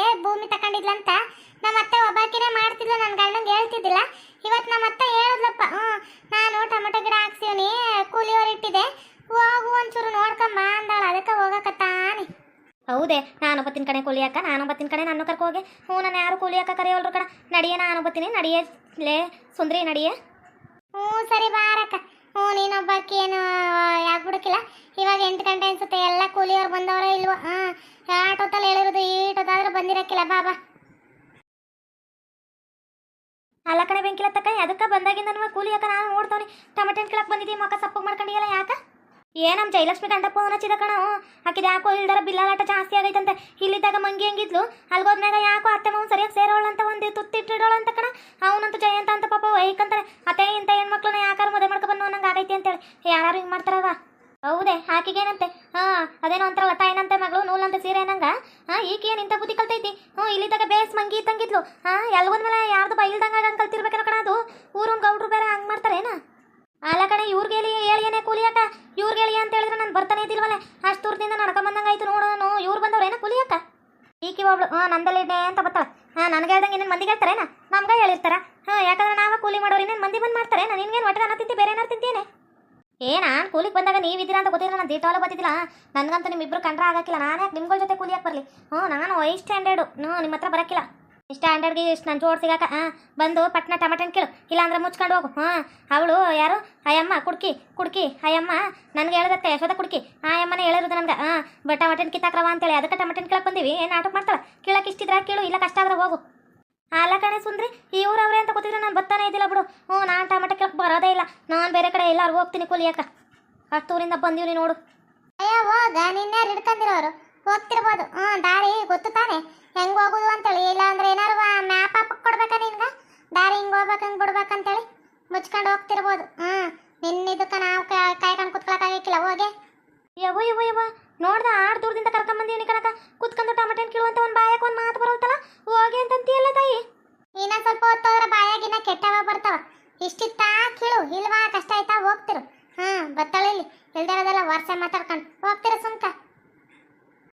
ಅಲ್ಲಿಯೇ ಭೂಮಿ ತಕೊಂಡಿದ್ಲಂತ ನಮ್ಮ ಅತ್ತೆ ಒಬ್ಬಾಕಿನೇ ಮಾಡ್ತಿದ್ಲು ನನ್ನ ಗಂಡಂಗೆ ಹೇಳ್ತಿದ್ದಿಲ್ಲ. ಇವತ್ತು ನಮ್ಮ ಅತ್ತೆ ಹೇಳಿದ್ಲಪ್ಪ ಹ್ಞೂ ನಾನು ಟೊಮೆಟೊ ಗಿಡ ಹಾಕ್ಸಿವ್ನಿ ಕೂಲಿಯವ್ರು ಇಟ್ಟಿದೆ. ಹೋಗು ಒಂಚೂರು ನೋಡ್ಕೊಂಬ ಅಂದಾಳ ಅದಕ್ಕೆ ಹೋಗಕತ್ತಾನೆ ಹೌದೇ ನಾನು ಬತ್ತಿನ ಕಡೆ ಕೂಲಿಯಕ್ಕ ನಾನು ಬತ್ತಿನ ಕಡೆ ನಾನು ಕರ್ಕೊ ಹೋಗಿ. ಹ್ಞೂ ನಾನು ಯಾರು ಕೂಲಿ ಹಾಕ ಕರೆಯೋಲ್ರು ಕಣ ನಡಿಯೇ ನಾನು ಬತ್ತೀನಿ ನಡಿಯೇ ಲೇ ಸುಂದ್ರಿ ನಡಿಯೇ. ಹ್ಞೂ ಸರಿ ಬಾರಕ್ಕ ಹ್ಞೂ ನೀನೊಬ್ಬಾಕಿ ಏನು ಯಾಕೆ ಇವಾಗ ಎಂಟು ಗಂಟೆ ಅನ್ಸುತ್ತೆ, ಎಲ್ಲ ಕೂಲಿಯವ್ರು ಬಂದವರ ಇಲ್ವೋ? ಹಾಂ ಆಟೋತಲ್ಲಿ ಹೇಳಿರೋದು ಈಟೋದಾದ್ರೂ ಬಂದಿರಕ್ಕಿಲ್ಲ ಬಾಬಾ ಅಲ್ಲ ಕಣೆ ಬೆಂಕಿಲ ತಕ್ಕ ಅದಕ್ಕೆ ಬಂದಾಗಿಂದ ಕೂಲಿ ಯಾಕೆ ನಾನು ನೋಡ್ತಾವ್ನಿ. ಹಣ್ಣು ಕೇಳಕ್ ಬಂದಿದ್ದೀವಿ ಮಕ್ಕ ಸಪ್ಪು ಮಾಡ್ಕೊಂಡಿಲ್ಲ ಯಾಕ? ಏ ನಮ್ಮ ಜಯಲಕ್ಷ್ಮಿ ಗಂಡ ಫೋನ್ ಹಚ್ಚಿದ ಕಣ. ಆಕಿದ ಯಾಕೋ ಇಲ್ದಾರ ಬಿಲ್ಲಾಟ ಜಾಸ್ತಿ ಆಗೈತಂತೆ. ಇಲ್ಲಿದ್ದಾಗ ಮಂಗಿ ಹೆಂಗಿದ್ಲು ಅಲ್ಗೋದ್ಮ್ಯಾಗ ಯಾಕೋ ಅತ್ತೆ ಮಾವನ್ ಸರಿಯಾಗಿ ಸೇರೋಳಂತ ಒಂದು ತುತ್ತಿಟ್ಟಿಡೋಳಂತ ಕಣ. ಅವನಂತೂ ಜಯಂತ ಅಂತ ಪಾಪ ವೈಕಂತಾರೆ ಅತ್ತೆ ಇಂಥ ಹೆಣ್ಮಕ್ಳನ್ನ ಯಾಕಾರ ಮದುವೆ ಮಾಡ್ಕೊ ಬಂದು ಅನ್ನಂಗೆ ಆಗೈತಿ ಅಂತೇಳಿ. ಯಾರು ಹಿಂಗೆ ಮಾಡ್ತಾರವ ಹೌದೇ, ಆಕಿಗೇನಂತೆ? ಹಾ, ಅದೇನೋ ಅಂತಾರಲ್ಲ ಏನಂತೆ ಮಗಳು, ನೂಲಂತೆ ಸೀರೆ ನಂಗ? ಹಾ ಈಗೇನು ಇಂಥ ಬುದ್ಧಿ ಕಲ್ತೈತಿ? ಹ್ಞೂ, ಇಲ್ಲಿದ್ದಾಗ ಬೇಸ್ ಮಂಗಿ ಇದ್ದಂಗಿದ್ಲು ಹಾ ಎಲ್ಗೊಂದ್ ಮೇಲೆ ಯಾರ್ದು ಬೈಲ್ದಂಗ ಹಂಗೆ ಕಲ್ತಿರ್ಬೇಕಾರೆ ಕಣ ಅದು. ಊರೊಂದು ಗೌಡ್ರು ಬೇರೆ ಹಂಗೆ ಮಾಡ್ತಾರೇನ? ಅಲ್ಲ ಕಣೆ, ಇವ್ರಿಗೆ ಹೇಳಿ ಹೇಳಿಯೇನೆ ಕೂಲಿಯಾಕ ಇವ್ರಿಗೆ ಹೇಳಿ ಅಂತ ಹೇಳಿದ್ರೆ ನಾನು ಬರ್ತಾನೆ ಇದ್ದಿಲ್ವಲ್ಲ? ಅಷ್ಟು ದೂರದಿಂದ ನೋಡು ನಾನು. ಇವ್ರು ಬಂದವ್ರೇನ ಕೂಲಿಯಾಕ ಈಕಿ ಒಬ್ಳು, ಹಾಂ ನಂದಲ್ಲಿದೆ ಅಂತ ಬರ್ತಾಳೆ ಹಾಂ, ನನಗೆ ಹೇಳ್ದಂಗೆ ಇನ್ನೇನು ಮಂದಿಗೆ ಹೇಳ್ತಾರೇನ? ನಮ್ಗೆ ಹೇಳಿರ್ತಾರ. ಹಾಂ, ಯಾಕಂದ್ರೆ ನಾವ ಕೂಲಿ ಮಾಡೋರು ಇನ್ನೇನು ಮಂದಿ ಬಂದು ಮಾಡ್ತಾರೆ ನಾನು ನಿನ್ಗೇನು ಒಟ್ಟಿಗೆ ಅನ್ನ ತಿಂತಿ, ಬೇರೆ ಏನಾರು ತಿಂತೀನಿ ಏ, ನಾನು ಕೂಲಿಗೆ ಬಂದಾಗ ನೀವು ನೀವಿದ್ದೀರಾ ಅಂತ ಗೊತ್ತಿಲ್ಲ ನಾನು ದೀಟಾವಲ್ಲ ಬತ್ತಿದ್ದಿಲ್ಲ ನನಗಂತೂ ನಿಮ್ಮಿಬ್ರು ಕಂಡ್ರ ಆಗಕ್ಕಿಲ್ಲ. ನಾನು ಯಾಕೆ ನಿಮ್ಗಳ ಜೊತೆ ಕೂಲಿಯಾಗಿ ಬರಲಿ? ಹ್ಞೂ ನಾನು ವೈ ಸ್ಟ್ಯಾಂಡರ್ಡು. ಹ್ಞೂ ನಿಮ್ಮ ಹತ್ರ ಬರೋಕ್ಕಿಲ್ಲ. ಸ್ಟ್ಯಾಂಡರ್ಡ್ಗೆ ಇಷ್ಟು ನನ್ನ ಜೋಡ್ ಸಿಗಾಕ ಹಾಂ ಬಂದು ಪಟ್ನ ಟಮಟನ್ ಕೇಳು. ಇಲ್ಲಾಂದ್ರೆ ಮುಚ್ಕೊಂಡು ಹೋಗು, ಹಾಂ. ಅವಳು ಯಾರು? ಅಯ್ಯಮ್ಮ, ಕುಡ್ಕಿ ಕುಡ್ಕಿ. ಅಯ್ಯಮ್ಮ, ನನಗೆ ಹೇಳದತ್ತೆ ಯಶೋದ ಕುಡ್ಕಿ. ಆ ಅಮ್ಮನೇ ಹೇಳಿರೋದು ನನಗೆ ಹಾಂ ಬಟ್ ಟಮಟನ್ ಕಿತ್ತಾಕ್ರವ ಅಂತೇಳಿ, ಅದಕ್ಕೆ ಟಮಟನ್ ಕೇಳಕ್ಕೆ ಬಂದೀವಿ. ಏನು ನಾಟಕ ಮಾಡ್ತಾಳೆ? ಕೇಳಕ್ಕೆ ಇಷ್ಟಿದ್ರ ಕೇಳು, ಇಲ್ಲ ಕಷ್ಟ ಆದ್ರೆ ಹೋಗು. ಅಲ್ಲ ಕಣೆ ಸುಂದ್ರಿ ಇವ್ರು ಅವ್ರೆ ಅಂತ ಗೊತ್ತಿದ್ರೆ ನಾನು ಬರ್ತಾನೆ ಇದ್ದಿಲ್ಲ ಬಿಡು. ಹ್ಞೂ, ನಾನು ಟಮಟ ಕೇಳಕ್ಕೆ ಬರೋದೇ ಇಲ್ಲ. ನಾನು ಬೇರೆ ಕಡೆ ಎಲ್ಲಾರು ಹೋಗ್ತೀನಿ ಕೂಲಿಯಾಕ ಅಷ್ಟು ಊರಿಂದ ಬಂದೀವಿ ನೋಡು. ಅಯ್ಯೋ ಹೋಗ ನಿನ್ನೆ ಹಿಡ್ಕೊಂಡಿರೋರು ಹೋಗ್ತಿರ್ಬೋದು. ಹ್ಞೂ, ದಾರಿ ಮುಚ್ಕೊಂಡು ಹೋಗ್ತಿರ್ಬೋದು. ಹ್ಞೂ ನಿನ್ನಿದಕ್ಕೆ ನಾವು ಕಾಯ್ಕೊಂಡು ಕುತ್ಕೊಳಕ್ಕಾಗಕ್ಕಿಲ್ಲ ಹೋಗೆ ಯವ್ವ ಯವ್ವ ಯವ್ವ, ನೋಡ್ದ ಆಡ್ ದೂರದಿಂದ ಕರ್ಕೊಂಬಂದೀವಿ ಕಣಕ ಕುತ್ಕೊಂಡು ಟಮಟನ್ ಕೇಳುವಂತ ಒಂದು ಬಾಯಕ್ಕೆ ಒಂದು ಮಾತು ಬರೋಲ್ತಲ್ಲ? ಹೋಗಿ ಅಂತಂತೀಯಲ್ಲ ತಾಯಿ ಇನ್ನೊಂದ್ ಸ್ವಲ್ಪ ಹೊತ್ತೋದ್ರ ಬಾಯಾಗಿನ ಕೆಟ್ಟವ ಬರ್ತಾವ ಇಷ್ಟಿತ್ತ ಕೀಳು ಇಲ್ವಾ ಕಷ್ಟ ಆಯ್ತಾ ಹೋಗ್ತಿರು ಹಾ ಬತ್ತಾಳೆ ಇಲ್ಲಿ ಇಲ್ದಿರೋದೆಲ್ಲ ವರ್ಷ ಮಾತಾಡ್ಕೊಂಡು ಹೋಗ್ತಿರ ಸುಮ್ಕ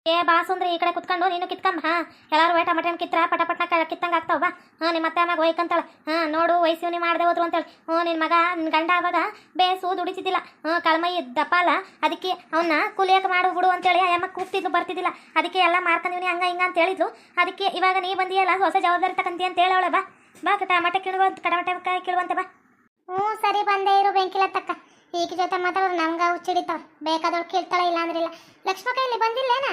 ಏ ಬಾ ಸುಂದ್ರಿ ಈ ಕಡೆ ಕುತ್ಕೊಂಡು, ನೀನು ಕಿತ್ಕೊಂಬ ಹಾ? ಎಲ್ಲಾರು ಟಮಟನ್ ಕಿತ್ರ ಪಟ ಪಟ್ನ ಕಿತ್ತಂಗೆ ಆಗ್ತಾವ, ಬಾ. ನಿಮ್ಮ ಅತ್ತೆ ಮಗ ಒಯ್ಕಂತಾಳೆ ಹಾಂ, ನೋಡು ವಯಸ್ಸಿವ್ನಿ ಮಾಡದೆ ಹೋದ್ರು ಅಂತೇಳಿ. ಹ್ಞೂ ನಿನ್ನ ಮಗ, ನಿನ್ ಗಂಡ ಆವಾಗ ಬೇಸು ದುಡಿತಿದ್ದಿಲ್ಲ ಹ್ಞೂ ಕಳ್ಮೈ ದಪ್ಪ ಅಲ್ಲ ಅದಕ್ಕೆ ಅವನ್ನ ಕುಲಿಯಕ್ಕೆ ಮಾಡು, ಬಿಡು ಅಂತೇಳಿ ಅಯ್ಯಮ್ಮ ಕೂಗ್ತಿದ್ಲು, ಬರ್ತಿದ್ದಿಲ್ಲ. ಅದಕ್ಕೆ ಎಲ್ಲ ಮಾರ್ಕೊಂಡಿವ್ನಿ ಹಂಗ, ಹಿಂಗ ಅಂತ ಹೇಳಿದ್ಲು ಅದಕ್ಕೆ ಇವಾಗ ನೀ ಬಂದಿಯಲ್ಲ, ಹೊಸ ಜವಾಬ್ದಾರಿ ತಕ್ಕಂತಿ ಅಂತ ಹೇಳವಳೆ, ಬಾ. ಬಾ ಟಮಟೆ ಕೀಳುವಂತ ಟಮಟಕಾಯಿ ಕಿಳುವಂತ ಬಾ. ಹ್ಞೂ, ಸರಿ, ಬಂದೇ, ಇರು, ಬೆಂಕಿಲ ತಕ್ಕ. ಈಗ ಜೊತೆ ಮಾತಾಡೋರು ನಮ್ಗೆ ಹುಚ್ಚಿಡಿತಾವ. ಬೇಕಾದವ್ರು ಕೇಳ್ತಾಳೆ ಇಲ್ಲ ಅಂದ್ರಿಲ್ಲ. ಲಕ್ಷ್ಮಕ್ಕ ಇಲ್ಲಿ ಬಂದಿಲ್ಲೇನ?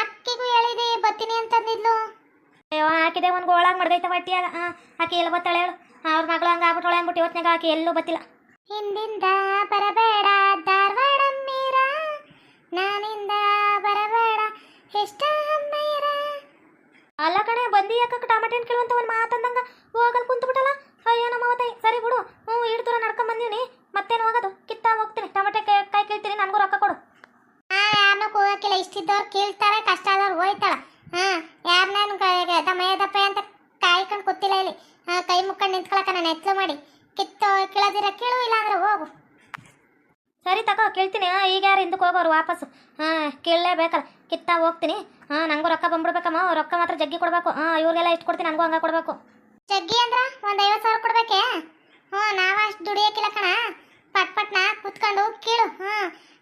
ಅಕ್ಕಿಗೂ ಹೇಳಿದೆ ಬತ್ತೀನಿ ಅಂತಂದಿದ್ಲು ಅಯ್ಯೋ ಹಾಕಿದೆ ಒಂದು ಗೋಳಾಗ ಮಡ್ದೈತೆ ಆಗ ಆಕಿ ಎಲ್ಲ ಬತ್ತಾಳೆ ಹೇಳು. ಅವ್ರ ಮಗಳು ಹಂಗೆ ಆಗ್ಬಿಟ್ಟಳೆ ಅಂದ್ಬಿಟ್ಟು ಇವತ್ತಿನಾಗ ಆಕೆ ಎಲ್ಲೂ ಬತ್ತಿಲ್ಲ. ಹಿಂದಿಂದ ಬರಬೇಡ ಧಾರವಾಡ ಮೀರ ನಾನಿಂದ ಬರಬೇಡ ಎಷ್ಟ ಮೀರ ಅಲ್ಲ ಕಣೆ ಬಂದಿ ಯಾಕಕ್ಕೆ ಟಮಾಟೆ ಹಣ್ಣು ಕೇಳುವಂತ ಒಂದು ಮಾತಂದಂಗ ಹೋಗಲ್ ಕುಂತು ಬಿಟ್ಟಲ್ಲ ಅಯ್ಯೋ ನಮ್ಮ ಅವತ್ತೈ ಸರಿ ಬಿಡು. ಹ್ಞೂ ಇಷ್ಟು ದೂರ ನಡ್ಕೊಂಡ್ ಬಂದೀನಿ ಮತ್ತೇನು ಹೋಗೋದು? ಕಿತ್ತ ಹೋಗ್ತೀನಿ. ಟಮಾಟೆ ಕಾಯಿ ಕಾಯಿ ಕೇಳ್ತೀನಿ ನನಗೂ ರೊಕ್ಕ ಕೊಡು. ಹಾಂ ಯಾರನ್ನೂ ಕೂಗಕ್ಕಿಲ್ಲ. ಇಷ್ಟಿದ್ದವ್ರು ಕೇಳ್ತಾರೆ ಕಷ್ಟ ಆದವ್ರು ಹೋಯ್ತಾಳ. ಹಾ ಯಾರನ್ನ ದಮಯ ದಪ್ಪ ಅಂತ ಕಾಯ್ಕೊಂಡು ಕೂತಿಲ್ಲ ಇಲ್ಲಿ. ಕೈ ಮುಕ್ಕೊಂಡು ನಿಂತ್ಕೊಳಕ ನಾನು ಎತ್ತಲು ಮಾಡಿ. ಕಿತ್ತು ಕೀಳದಿರ ಕೀಳು ಇಲ್ಲ ಅಂದ್ರೆ ಹೋಗು. ಸರಿ ತಗೋ ಕೇಳ್ತೀನಿ. ಈಗ ಯಾರು ಹಿಂದಕ್ಕೆ ಹೋಗೋರು ವಾಪಸ್ಸು? ಹಾಂ ಕೇಳಲೇಬೇಕಲ್ಲ. ಕಿತ್ತಾ ಹೋಗ್ತೀನಿ. ಹಾಂ ನಂಗೂ ರೊಕ್ಕ ಬಂದ್ಬಿಡ್ಬೇಕಮ್ಮ. ರೊಕ್ಕ ಮಾತ್ರ ಜಗ್ಗಿ ಕೊಡಬೇಕು. ಹಾಂ ಇವ್ರಿಗೆಲ್ಲ ಇಷ್ಟು ಕೊಡ್ತೀನಿ ನನಗೂ ಹಂಗೆ ಕೊಡಬೇಕು. ಜಗ್ಗಿ ಅಂದ್ರೆ ಒಂದು ಐವತ್ತು ಸಾವಿರ ಕೊಡ್ಬೇಕೆ? ಹ್ಞೂ ನಾವು ಅಷ್ಟು ದುಡಿಯಕ್ಕಿಲ್ಲ ಕಣ. ಪಟ್ ಪಟ್ನ ಕುತ್ಕೊಂಡು ಕೀಳು. ಹ್ಞೂ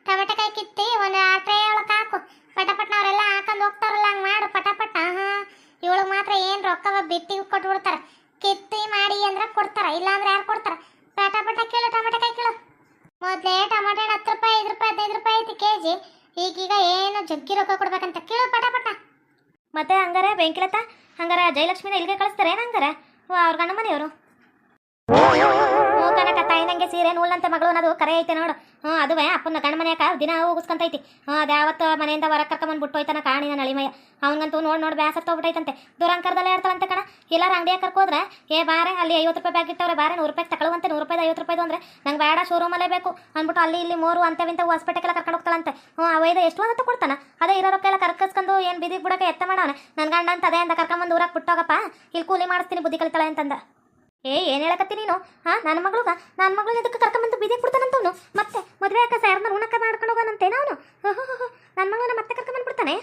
ಟೊಮೆಟೊಕಾಯಿ ಕಿತ್ತಿ ಒಂದು ಟ್ರೇ ಒಳಗೆ ಹಾಕು. ಪಟ ಪಟ್ನ ಅವರೆಲ್ಲ ಹಾಕೊಂಡು ಹೋಗ್ತಾರಲ್ಲ, ಹಂಗೆ ಮಾಡು ಪಟಪಟ. ಹಾಂ ಇವಳು ಮಾತ್ರ ಏನು ರೊಕ್ಕವ ಬಿತ್ತಿಗೆ ಕೊಟ್ಬಿಡ್ತಾರ. ಕಿತ್ತಿ ಮಾಡಿ ಅಂದ್ರೆ ಕೊಡ್ತಾರ, ಇಲ್ಲಾಂದ್ರೆ ಯಾರು ಕೊಡ್ತಾರ? ಪಟಪಟ ಕೇಳು, ಟೊಮೆಟೊ ಕೇಳು. ಮೊದಲೇ ಟೊಮೆಟೊ ಹಣ್ಣು ಹತ್ತು ರೂಪಾಯಿ, ಐದು ರೂಪಾಯಿ, ಹದಿನೈದು ರೂಪಾಯಿ ಐತಿ ಕೆ ಜಿ ಈಗೀಗ ಏನು ಜಗ್ಗಿ ರೊಕ್ಕ ಕೊಡ್ಬೇಕಂತ ಕೇಳು ಪಟ ಪಟ ಮತ್ತೆ ಹಂಗಾರೆ ಬೆಂಕಿಲತ್ತ? ಹಂಗಾರ ಜಯಲಕ್ಷ್ಮಿನ ಇಲ್ಲಿಗೆ ಕಳಿಸ್ತಾರೆ ಏನು ಅವ್ರ ಗಂಡ ಮನೆಯವರು. ತಾಯಿನಂಗೆ ಸೀರೆ ನೂಲ್ನಂತೆ ಮಗಳು ಅನ್ನೋದು ಕರೆ ಐತೆ ನೋಡು. ಹ್ಞೂ ಅದುವೇ ಅಪ್ಪನ ಗಂಡ ಮನ್ಯಾಕ ದಿನ ಹೋಗಿಸ್ಕೊಂತೈತಿ ಹ್ಞೂ ಅದು ಯಾವತ್ತು ಮನೆಯಿಂದ ಹೊರ ಕರ್ಕೊಂಬಂದು ಬಿಟ್ಟು ಹೋಯ್ತಾನ ಕಾಣಿ ನನ್ನ ಅಳಿಮಯ್ಯ ಅವನಿಗಂತೂ ನೋಡಿ ನೋಡಿ ಬ್ಯಾಸರ್ ಹೋಗ್ಬಿಟ್ಟೈತಂತೆ ದೂರಾಂಕರದಲ್ಲೇ ಇರ್ತಾವಂತೆ ಕಣ. ಎಲ್ಲಾರ ಅಂಗಡಿಯಾಗ ಕರ್ಕೋದ್ರೆ, ಏ ಬಾರೆ, ಅಲ್ಲಿ ಐವತ್ತು ರೂಪಾಯಿ ಬ್ಯಾಗ್ ಇಟ್ಟವ್ರೆ ಬಾರೆ, ನೂರು ರೂಪಾಯಿ ತಗೊಳ್ಳುವಂತೆ ನೂರು ರೂಪಾಯಿ ಐವತ್ತು ರೂಪಾಯಿ ಅಂದ್ರೆ ನಂಗೆ ಬೇಡ ಶೋರೂಮಲ್ಲೇ ಬೇಕು. ಅಂದ್ಬಿಟ್ಟು ಅಲ್ಲಿ ಇಲ್ಲಿ ಮೂರು ಅಂತವಿಂತ ಹಾಸ್ಪಿಟಲ್ಗೆಲ್ಲ ಕರ್ಕೊಂಡು ಹೋಗ್ತಾಳಂತೆ. ಹ್ಞೂ ಅವೈದ ಎಷ್ಟು ಅಂತ ಕೊಡ್ತಾನ? ಅದೇ ಇರೋ ರೊಕ್ಕ ಎಲ್ಲ ಕರ್ಕಸ್ಕೊಂಡು ಏನು ಬಿದಿ ಬಿಡಕ್ಕೆ ಎತ್ತ ಮಾಡೋಣ ನನ್ನ ಗಂಡ ಅಂತ ಅದೇ ಅಂತ ಕರ್ಕೊಂಬಂದು ಊರಾಗ ಬಿಟ್ಟೋಗಪ್ಪ. ಇಲ್ಲಿ ಕೂಲಿ ಮಾಡಿಸ್ತೀನಿ, ಬುದ್ಧಿ ಕಲಿತಾಳೆ ಅಂತಂದ. ಏ, ಏನು ಹೇಳಕತ್ತಿ ನೀನು? ಹಾ ನನ್ನ ಮಗಳುಗ? ನನ್ನ ಮಗಳನ್ನ ಇದಕ್ಕೆ ಕರ್ಕೊಂಬಂದು ಬೀದಿ ಕೊಡ್ತಾನಂತವನು. ಮತ್ತೆ ಮದುವೆ ಅಕ್ಕ ಸಾವಿರದ ಉಣಕ ಮಾಡ್ಕೊಂಡು ಹೋಗೋನಂತೇನ ಅವನು? ನನ್ನ ಮಗಳನ್ನ ಮತ್ತೆ ಕರ್ಕೊಂಬಂದು ಬಿಡ್ತಾನೆ?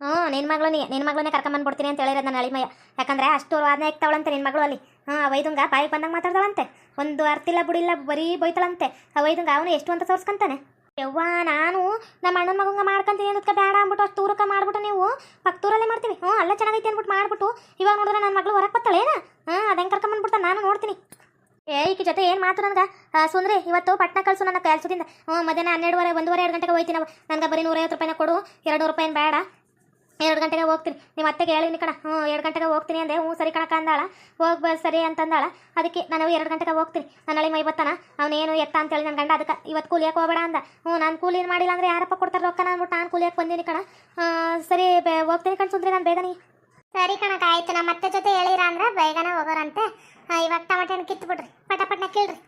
ಹ್ಞೂ ನಿನ್ನ ಮಗಳು ನಿನ್ನ ಮಗಳನ್ನೇ ಕರ್ಕೊಂಬಂದ್ಬಿಡ್ತೀನಿ ಅಂತ ಹೇಳಿರೋದು ನನ್ನ ಅಳಿಮಯ್ಯ. ಯಾಕಂದ್ರೆ ಅಷ್ಟು ವಾದನೆ ಆಗ್ತಾವಳಂತೆ ನಿನ್ನ ಮಗಳು ಅಲ್ಲಿ. ಹಾಂ ವೈದುಂಗ ಬಾಯಿಗೆ ಬಂದಂಗೆ ಮಾತಾಡ್ತಾಳಂತೆ ಒಂದು ಅರ್ತಿಲ್ಲ, ಬುಡಿಲ್ಲ, ಬರೀ ಆ ವೈದುಂಗ ಅವನು ಎಷ್ಟು ಅಂತ ತೋರ್ಸ್ಕೊಂತಾನೆ. ಯವ್ವ, ನಾನು ನಮ್ಮ ಅಣ್ಣನ ಮಗಂಗ ಮಾಡ್ಕೊಂತೀನಿ ಅನ್ನೋದಕ್ಕೆ ಬೇಡ ಅಂದ್ಬಿಟ್ಟು ಅಷ್ಟು ದೂರಕ್ಕೆ ಮಾಡ್ಬಿಟ್ಟು ನೀವು ಪಕ್ಕದೂರಲ್ಲೇ ಮಾಡ್ತೀವಿ. ಹ್ಞೂ, ಅಲ್ಲ ಚೆನ್ನಾಗೈತೆ ಅಂದ್ಬಿಟ್ಟು ಮಾಡ್ಬಿಟ್ಟು ಇವಾಗ ನೋಡಿದ್ರೆ ನನ್ನ ಮಗಳು ಹೊರಗೆ ಏನ? ಹಾಂ ಅದಂಗೆ ಕರ್ಕೊಂಬಂದ್ಬಿಡ್ತಾನೆ ನಾನು ನೋಡ್ತೀನಿ. ಏ, ಈಕೆ ಜೊತೆ ಏನು ಮಾತು ನನಗೆ? ಸುಂದ್ರಿ, ಇವತ್ತು ಪಟ್ಟಣ ಕಳ್ಸು ನನ್ನ ಕೆಲಸದಿಂದ ಹ್ಞೂ, ಮಧ್ಯಾಹ್ನ ಹನ್ನೆರಡುವರೆ, ಒಂದುವರೆ, ಎರಡು ಗಂಟೆಗೆ ಹೋಯ್ತೀನಿ ನಾವು ನನಗೆ ಬರೀ ನೂರೈವತ್ತು ರೂಪಾಯಿನ ಕೊಡು ಎರಡು ರೂಪಾಯಿನ ಬೇಡ ಎರಡು ಗಂಟೆಗೆ ಹೋಗ್ತೀನಿ. ನಿಮ್ಮ ಅತ್ತೆಗೆ ಹೇಳಿನಿ ಕಣ. ಹ್ಞೂ ಎರಡು ಗಂಟೆಗೆ ಹೋಗ್ತೀನಿ ಅಂದೆ. ಹ್ಞೂ ಸರಿ ಕಣಕ ಅಂದಾಳ. ಹೋಗಿ ಬ ಸರಿ ಅಂತಂದಾಳ. ಅದಕ್ಕೆ ನಾನು ಎರಡು ಗಂಟೆಗೆ ಹೋಗ್ತೀನಿ. ನನ್ನ ಹಳಿ ಮೈ ಬತ್ತಾನ ಅವನೇನು ಎತ್ತ ಅಂತೇಳಿ ನನ್ನ ಗಂಡ ಅದಕ್ಕೆ ಇವತ್ತು ಕೂಲಿಯಕ್ಕೆ ಹೋಗಬೇಡ ಅಂದ. ಹ್ಞೂ ನಾನು ಕೂಲಿ ಮಾಡಿಲ್ಲ ಅಂದ್ರೆ ಯಾರಪ್ಪ ಕೊಡ್ತಾರೆ ರೊಕ್ಕ? ಅಂದ್ಬಿಟ್ಟು ನಾನು ಕೂಲಿಯಕ್ಕೆ ಬಂದೀನಿ ಕಣ. ಸರಿ ಬೆ- ಹೋಗ್ತೀನಿ ಕಣ ಸುಂದ್ರಿ ನಾನು ಬೇಗನೆ ಸರಿ ಕಣಕ ಆಯ್ತು. ನಮ್ಮ ಅತ್ತೆ ಜೊತೆ ಹೇಳಿರ ಅಂದ್ರೆ ಬೇಗನೆ ಹೋಗೋರಂತೆ. ಇವಾಗ ಟಮಾಟೆ ಹಣ್ಣು ಕಿತ್ತು ಬಿಡ್ರಿ ಪಟ ಪಟ್ನ ಕೇಳ್ರಿ.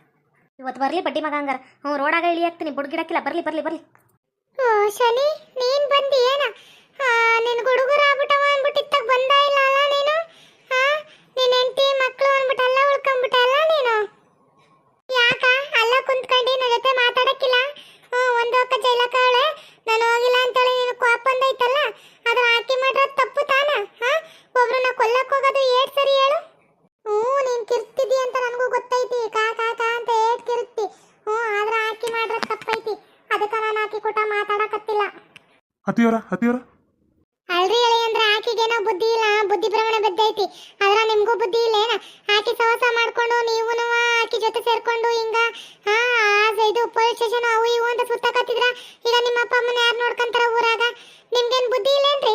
ಇವತ್ತು ಬರಲಿ ಬಡ್ಡಿ ಮಗ ಹಂಗಾರ. ಹ್ಞೂ ರೋಡಾಗ ಇಳಿಯಾಕ್ತೀನಿ ಬುಡ್ಗಿಡಕ್ಕಿಲ್ಲ. ಬರಲಿ ಬರಲಿ ಬರಲಿ. ಓ ಶನಿ ನೀನು ಬಂದಿ ಏನ ನಿನ್ ಹುಡುಗರು ಆಗ್ಬಿಟ್ಟವ ಅನ್ಬಿಟ್ಟು ಇತ್ತಾಗ ಬಂದ ಇಲ್ಲ ಅಲ್ಲ ನೀನು? ಹಾ ನಿನ್ ಹೆಂಡತಿ ಮಕ್ಕಳು ಅನ್ಬಿಟ್ಟು ಎಲ್ಲ ಉಳ್ಕೊಂಡ್ಬಿಟ್ಟಲ್ಲ ನೀನು? ಯಾಕ? ಅಲ್ಲ ಕುಂತ್ಕೊಂಡು ನನ್ನ ಜೊತೆ ಮಾತಾಡಕ್ಕಿಲ್ಲ. ಒಂದು ಅಕ್ಕ ಜೈಲಕ್ಕ ನಾನು ಹೋಗಿಲ್ಲ ಅಂತೇಳಿ ನೀನು ಕೋಪ ಬಂದೈತಲ್ಲ? ಅದು ಹಾಕಿ ಮಾಡಿರೋದು ತಪ್ಪು ತಾನ? ಹಾ? ಒಬ್ರನ್ನ ಕೊಲ್ಲಕ್ ಹೋಗೋದು ಏಟ್ ಸರಿ ಹೇಳು. ಹ್ಞೂ, ನೀನ್ ಕಿರ್ತಿದ್ದಿ ಅಂತ ನನಗೂ ಗೊತ್ತೈತಿ. ಕಾ ಕಾ ಕಾ ಅಂತ ಏಟ್ ಕಿರ್ತಿ. ಹ್ಞೂ, ಆದ್ರೆ ಹಾಕಿ ಮಾಡಿರೋದು ತಪ್ಪೈತಿ. ಅದಕ್ಕೆ ನಾನು ಹಾಕಿ ಕೊಟ್ಟ ಮಾತಾಡಕತ್ತಿಲ್ಲ. ಅತಿಯವರ ಅತಿಯವರ ಅಲ್ರಿ ಹೇಳಿ ಅಂದ್ರೆ ಆಕಿಗೇನೋ ಬುದ್ಧಿ ಇಲ್ಲ, ಬುದ್ಧಿ ಭ್ರಮಣ ಬದ್ದೈತಿ ಅದ್ರ ನಿಮ್ಗೂ ಬುದ್ಧಿ ಇಲ್ಲೇನ ಆಕಿ ಸಹವಾಸ ಮಾಡ್ಕೊಂಡು ನೀವು ಆಕಿ ಜೊತೆ ಸೇರ್ಕೊಂಡು ಹಿಂಗ, ಹಾ ಇದು ಪೊಲೀಸ್ ಸ್ಟೇಷನ್ ಅವು ಇವು ಅಂತ ಸುತ್ತಾಕತ್ತಿದ್ರ, ಈಗ ನಿಮ್ಮ ಅಪ್ಪ ಅಮ್ಮನ ಯಾರು ನೋಡ್ಕೊಂತಾರ ಊರಾಗ? ನಿಮ್ಗೇನ್ ಬುದ್ಧಿ ಇಲ್ಲೇನ್ರಿ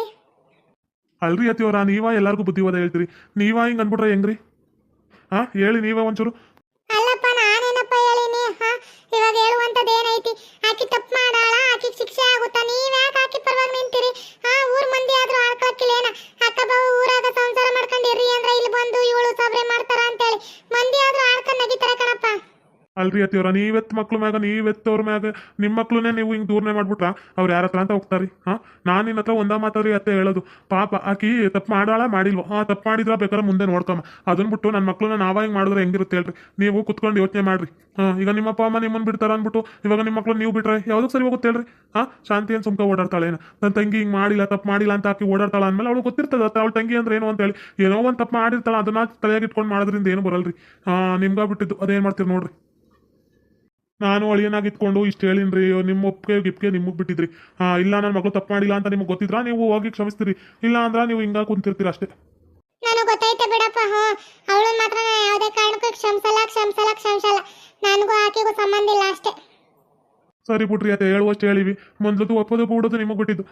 ಅಲ್ರಿ ಅತಿಯವರ ನೀವ ಎಲ್ಲಾರ್ಗೂ ಬುದ್ಧಿವಾದ ಹೇಳ್ತೀರಿ. ನೀವ ಹಿಂಗ ಅನ್ಬಿಟ್ರೆ ಹೆಂಗ್ರಿ? ಹಾ, ಹೇಳಿ ನೀವ ಒಂಚೂರು. ಅತಿಯವರ ನೀವೆತ್ ಮಕ್ಳ ಮ್ಯಾಗ ನೀವೆತ್ತವ್ರ ಮ್ಯಾಗ. ನಿಮ್ಮ ಮಕ್ಳನ್ನೇ ನೀವು ಹಿಂಗ್ ದೂರನೆ ಮಾಡ್ಬಿಟ್ರ? ಅವ್ರ ಯಾರ ಹತ್ರ ಅಂತ ಹೋಗ್ತಾರಿ, ಹಾ? ನಾನು ನಿನ್ನ ಹತ್ರ ಒಂದ ಮಾತಾಡ್ರಿ ಅತ್ತೆ ಹೇಳೋದು. ಪಾಪ, ಆಕಿ ತಪ್ಪು ಮಾಡಾಳ ಮಾಡಿಲ್ವ. ಹಾ, ತಪ್ಪು ಮಾಡಿದ್ರ ಬೇಕಾದ್ರೆ ಮುಂದೆ ನೋಡ್ಕಮ್ಮ. ಅದನ್ ಬಿಟ್ಟು ನನ್ನ ಮಕ್ಳನ್ನ ನಾವ ಹಿಂಗ್ ಮಾಡಿದ್ರೆ ಹೆಂಗಿರುತ್ತೆ ಹೇಳ್ರಿ. ನೀವು ಕುತ್ಕೊಂಡು ಯೋಚನೆ ಮಾಡ್ರಿ. ಹಾ, ಈಗ ನಿಮ್ಮ ಅಪ್ಪ, ಅಮ್ಮ ನಿಮ್ಮನ್ ಬಿಡ್ತಾರ ಅನ್ಬಿಟ್ಟು ಇವಾಗ ನಿಮ್ಮ ಮಕ್ಳು ನೀವು ಬಿಟ್ರೆ ಯಾವ್ದಕ್ ಸರಿ ಹೋಗುತ್ತೆ ಹೇಳ್ರಿ? ಹಾ, ಶಾಂತಿ ಏನು ಸುಮ್ಕ ಓಡಾಡ್ತಾಳೆ ಏನು? ತಂಗಿ ಹಿಂಗ್ ಮಾಡಿಲ್ಲ, ತಪ್ಪು ಮಾಡಿಲ್ಲ ಅಂತ ಆಕಿ ಓಡಾಡ್ತಾಳ ಅಂದ್ಮೇಲೆ ಅವಳು ಗೊತ್ತಿರ್ತದ ಅವಳ ತಂಗಿ ಅಂದ್ರೆ ಏನು ಅಂತ ಹೇಳಿ ಏನೋ ಒಂದ್ ತಪ್ಪು ಮಾಡಿರ್ತಾಳ, ಅದನ್ನ ತಲೆಯಾಗಿ ಇಟ್ಕೊಂಡು ಮಾಡೋದ್ರಿಂದ ಏನು ಬರಲ್ರಿ. ಹಾ, ನಿಮ್ಗ ಬಿಟ್ಟಿದ್ದು ಅದೇನ್ ಮಾಡ್ತೀರಿ ನೋಡ್ರಿ. ನಾನು ಅಳಿಯನಾಗಿ ಇಟ್ಕೊಂಡು ಇಷ್ಟು ಹೇಳಿನ್ರಿ ನಿಮ್ಮ ಒಪ್ಪಿಗೆ ಗಿಪ್ಗೆ ನಿಮಗೆ ಬಿಟ್ಟಿದ್ರಿ. ಹಾ ಇಲ್ಲ ನನ್ನ ಮಗಳು ತಪ್ಪು ಮಾಡಿಲ್ಲ ಅಂತ ನಿಮ್ಗೆ ಗೊತ್ತಿದ್ರ? ನೀವು ಹೋಗಿ ಕ್ಷಮಿಸ್ತೀರಿ. ಇಲ್ಲ ಅಂದ್ರೆ ನೀವು ಹಿಂಗ ಕುಂತಿರ್ತೀರ ಅಷ್ಟೇ. ನಾನು ಗೊತ್ತೈತೆ ಬಿಡಪ್ಪ ಹಾ. ಅವಳು ಮಾತ್ರ ನಾನು ಯಾವುದೇ ಕಾರಣಕ್ಕೂ ಕ್ಷಮಿಸಲ್ಲ ಕ್ಷಮಿಸಲ್ಲ ಕ್ಷಮಿಸಲ್ಲ. ನನಗೂ ಆಕೆಗೂ ಸಂಬಂಧ ಇಲ್ಲ ಅಷ್ಟೇ. ಸರಿ ಬಿಡ್ರಿ ಅತ್ತೆ ಹೇಳುವಷ್ಟು ಹೇಳಿವಿ. ಮೊದ್ಲದು ಒಪ್ಪೋದು ಬಿಡೋದು ನಿಮಗೆ ಬಿಟ್ಟಿದ್ದು.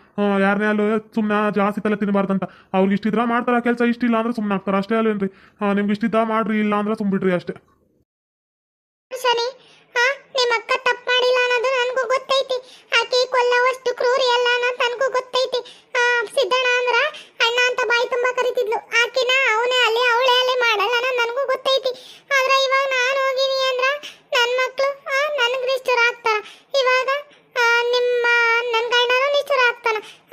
ಯಾರನ್ನೇ ಅಲ್ಲೋ ಸುಮ್ಮನೆ ಜಾಸ್ತಿ ತಲೆ ತಿನ್ನಬಾರ್ದಂತ ಅವ್ರಿಗೆ ಇಷ್ಟಿದ್ರ ಮಾಡ್ತಾರ ಕೆಲಸ ಇಷ್ಟಿಲ್ಲ ಅಂದ್ರೆ ಸುಮ್ಮನೆ ಆಗ್ತಾರ ಅಷ್ಟೇ ಅಲ್ಲೇನ್ರಿ ಹಾ ನಿಮ್ಗೆ ಇಷ್ಟಿದ್ದ ಮಾಡ್ರಿ ಇಲ್ಲ ಅಂದ್ರೆ ಸುಮ್ ಬಿಡ್ರಿ ಅಷ್ಟೇ. ಶನಿ போகணும்